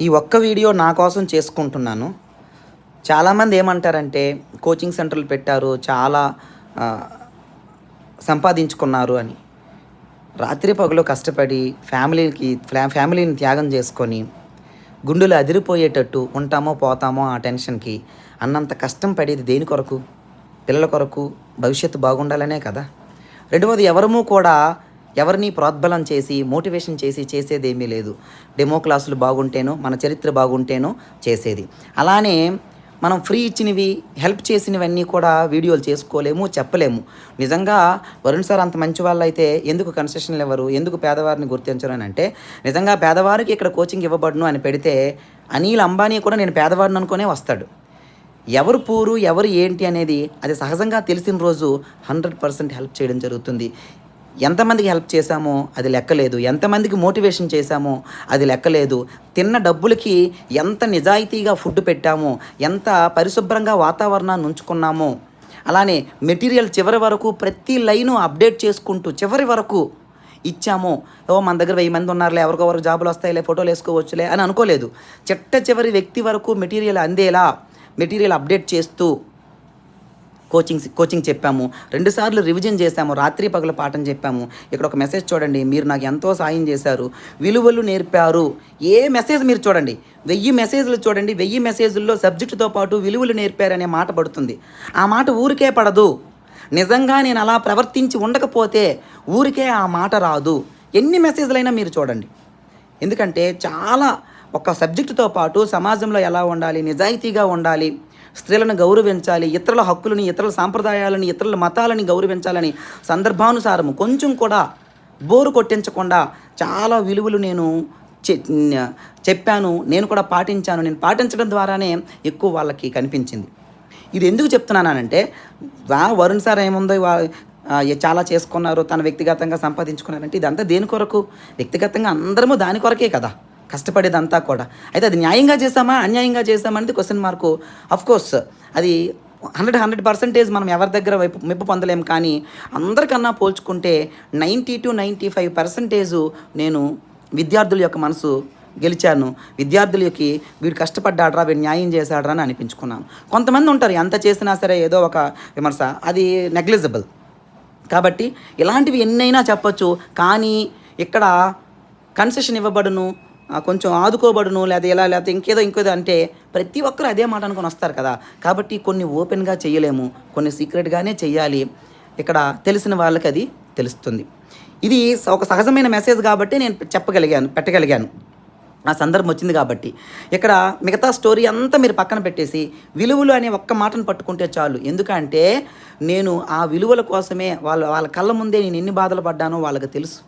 ఈ ఒక్క వీడియో నా కోసం చేసుకుంటున్నాను. చాలామంది ఏమంటారంటే కోచింగ్ సెంటర్లు పెట్టారు చాలా సంపాదించుకున్నారు అని. రాత్రి పగలు కష్టపడి ఫ్యామిలీకి ఫ్యా- ఫ్యామిలీని త్యాగం చేసుకొని గుండెలు అదిరిపోయేటట్టు ఉంటామో పోతామో ఆ టెన్షన్కి అన్నంత కష్టం పడేది దేని కొరకు? పిల్లల కొరకు? భవిష్యత్తు బాగుండాలనే కదా. రెండవది ఎవరము కూడా ఎవరిని ప్రోద్బలం చేసి మోటివేషన్ చేసి చేసేదేమీ లేదు. డెమో క్లాసులు బాగుంటేనో మన చరిత్ర బాగుంటేనో చేసేది. అలానే మనం ఫ్రీ ఇచ్చినవి హెల్ప్ చేసినవన్నీ కూడా వీడియోలు చేసుకోలేము చెప్పలేము. నిజంగా వరుణ్ సార్ అంత మంచి వాళ్ళు అయితే ఎందుకు కన్సెషన్లు ఇవ్వరు ఎందుకు పేదవారిని గుర్తించరు అని అంటే నిజంగా పేదవారికి ఇక్కడ కోచింగ్ ఇవ్వబడును అని పెడితే అనిల్ అంబానీ కూడా నేను పేదవాడిని అనుకునే వస్తాడు. ఎవరు పూరు ఎవరు ఏంటి అనేది అది సహజంగా తెలిసిన రోజు హండ్రెడ్ పర్సెంట్ హెల్ప్ చేయడం జరుగుతుంది. ఎంతమందికి హెల్ప్ చేశామో అది లెక్కలేదు. ఎంతమందికి మోటివేషన్ చేశామో అది లెక్కలేదు. తిన్న డబ్బులకి ఎంత నిజాయితీగా ఫుడ్ పెట్టామో ఎంత పరిశుభ్రంగా వాతావరణాన్ని ఉంచుకున్నామో అలానే మెటీరియల్ చివరి వరకు ప్రతి లైను అప్డేట్ చేసుకుంటూ చివరి వరకు ఇచ్చాము ఓ మన దగ్గర వెయ్యి మంది ఉన్నారులే ఎవరికొవరికి జాబులు వస్తాయిలే ఫోటోలు వేసుకోవచ్చులే అని అనుకోలేదు. చిట్ట చివరి వ్యక్తి వరకు మెటీరియల్ అందేలా మెటీరియల్ అప్డేట్ చేస్తూ కోచింగ్ కోచింగ్ చెప్పాము. రెండుసార్లు రివిజన్ చేశాము. రాత్రి పగల పాఠం చెప్పాము. ఇక్కడ ఒక మెసేజ్ చూడండి. మీరు నాకు ఎంతో సాయం చేశారు. విలువలు నేర్పారు. ఏ మెసేజ్ మీరు చూడండి. వెయ్యి మెసేజ్లు చూడండి. వెయ్యి మెసేజ్ల్లో సబ్జెక్టుతో పాటు విలువలు నేర్పారనే మాట పడుతుంది. ఆ మాట ఊరికే పడదు. నిజంగా నేను అలా ప్రవర్తించి ఉండకపోతే ఊరికే ఆ మాట రాదు. ఎన్ని మెసేజ్లైనా మీరు చూడండి. ఎందుకంటే చాలా ఒక సబ్జెక్టుతో పాటు సమాజంలో ఎలా ఉండాలి నిజాయితీగా ఉండాలి స్త్రీలను గౌరవించాలి ఇతరుల హక్కులని ఇతరుల సాంప్రదాయాలని ఇతరుల మతాలని గౌరవించాలని సందర్భానుసారము కొంచెం కూడా బోరు కొట్టించకుండా చాలా విలువలు నేను చె- చెప్పాను నేను కూడా పాటించాను. నేను పాటించడం ద్వారానే ఎక్కువ వాళ్ళకి కనిపించింది. ఇది ఎందుకు చెప్తున్నానంటే వరుణ్ సార్ ఏముందో? చాలా చేసుకున్నారు తన వ్యక్తిగతంగా సంపాదించుకున్నారంటే ఇదంతా దేని కొరకు? వ్యక్తిగతంగా అందరము దాని కొరకే కదా. కష్టపడేదంతా కూడా. అయితే అది న్యాయంగా చేసామా అన్యాయంగా చేసామా అనేది క్వశ్చన్ మార్కు కోర్స్ అది హండ్రెడ్ హండ్రెడ్ పర్సెంటేజ్ మనం ఎవరి దగ్గర వైపు మెప్పు పొందలేము కానీ అందరికన్నా పోల్చుకుంటే ninety two ninety five percentage నేను విద్యార్థుల యొక్క మనసు గెలిచాను. విద్యార్థులకి వీడు కష్టపడ్డాడ్రా వీడు న్యాయం చేశాడ్రా అని అనిపించుకున్నాను. కొంతమంది ఉంటారు ఎంత చేసినా సరే ఏదో ఒక విమర్శ అది నెగ్లిజిబుల్ కాబట్టి ఇలాంటివి ఎన్నైనా చెప్పొచ్చు కానీ ఇక్కడ కన్సెషన్ ఇవ్వబడును కొంచెం ఆదుకోబడును లేదా ఇలా లేకపోతే ఇంకేదో ఇంకేదో అంటే ప్రతి ఒక్కరు అదే మాట అనుకొని వస్తారు కదా. కాబట్టి కొన్ని ఓపెన్గా చేయలేము కొన్ని సీక్రెట్గానే చేయాలి ఇక్కడ తెలిసిన వాళ్ళకి అది తెలుస్తుంది. ఇది ఒక సహజమైన మెసేజ్ కాబట్టి నేను చెప్పగలిగాను పెట్టగలిగాను. ఆ సందర్భం వచ్చింది కాబట్టి. ఇక్కడ మిగతా స్టోరీ అంతా మీరు పక్కన పెట్టేసి విలువలు అనే ఒక్క మాటను పట్టుకుంటే చాలు. ఎందుకంటే నేను ఆ విలువల కోసమే వాళ్ళ వాళ్ళ కళ్ళ ముందే నేను ఎన్ని బాధలు పడ్డానో వాళ్ళకి తెలుసు.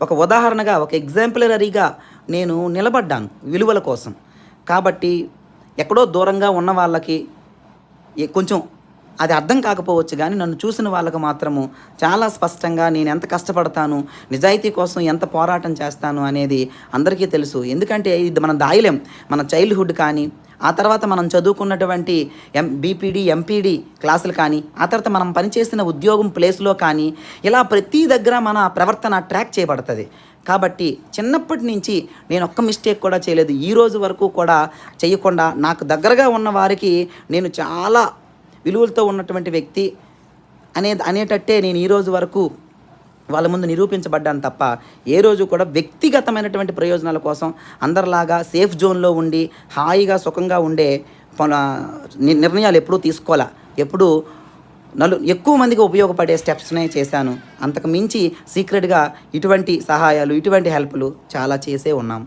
ఒక ఉదాహరణగా ఒక ఎగ్జాంపులరీగా నేను నిలబడ్డాను విలువల కోసం. కాబట్టి ఎక్కడో దూరంగా ఉన్న వాళ్ళకి కొంచెం అది అర్థం కాకపోవచ్చు కానీ నన్ను చూసిన వాళ్ళకు మాత్రము చాలా స్పష్టంగా నేను ఎంత కష్టపడతాను నిజాయితీ కోసం ఎంత పోరాటం చేస్తాను అనేది అందరికీ తెలుసు. ఎందుకంటే ఇది మనం దాయలేం మన చైల్డ్హుడ్ కానీ ఆ తర్వాత మనం చదువుకున్నటువంటి ఎం బీపీడీ ఎంపీడీ క్లాసులు కానీ ఆ తర్వాత మనం పనిచేసిన ఉద్యోగం ప్లేస్లో కానీ ఇలా ప్రతి దగ్గర మన ప్రవర్తన ట్రాక్ చేయబడుతుంది. కాబట్టి చిన్నప్పటి నుంచి నేను ఒక్క మిస్టేక్ కూడా చేయలేదు. ఈ రోజు వరకు కూడా చేయకుండా నాకు దగ్గరగా ఉన్న వారికి నేను చాలా విలువలతో ఉన్నటువంటి వ్యక్తి అనే అనేటట్టే నేను ఈ రోజు వరకు వాళ్ళ ముందు నిరూపించబడ్డాను తప్ప ఏ రోజు కూడా వ్యక్తిగతమైనటువంటి ప్రయోజనాల కోసం అందరిలాగా సేఫ్ జోన్లో ఉండి హాయిగా సుఖంగా ఉండే ని- నిర్ణయాలు ఎప్పుడూ తీసుకోవాలా. ఎప్పుడూ నలు ఎక్కువ మందికి ఉపయోగపడే స్టెప్స్నే చేశాను. అంతకు మించి సీక్రెట్గా ఇటువంటి సహాయాలు ఇటువంటి హెల్ప్లు చాలా చేసే ఉన్నాం.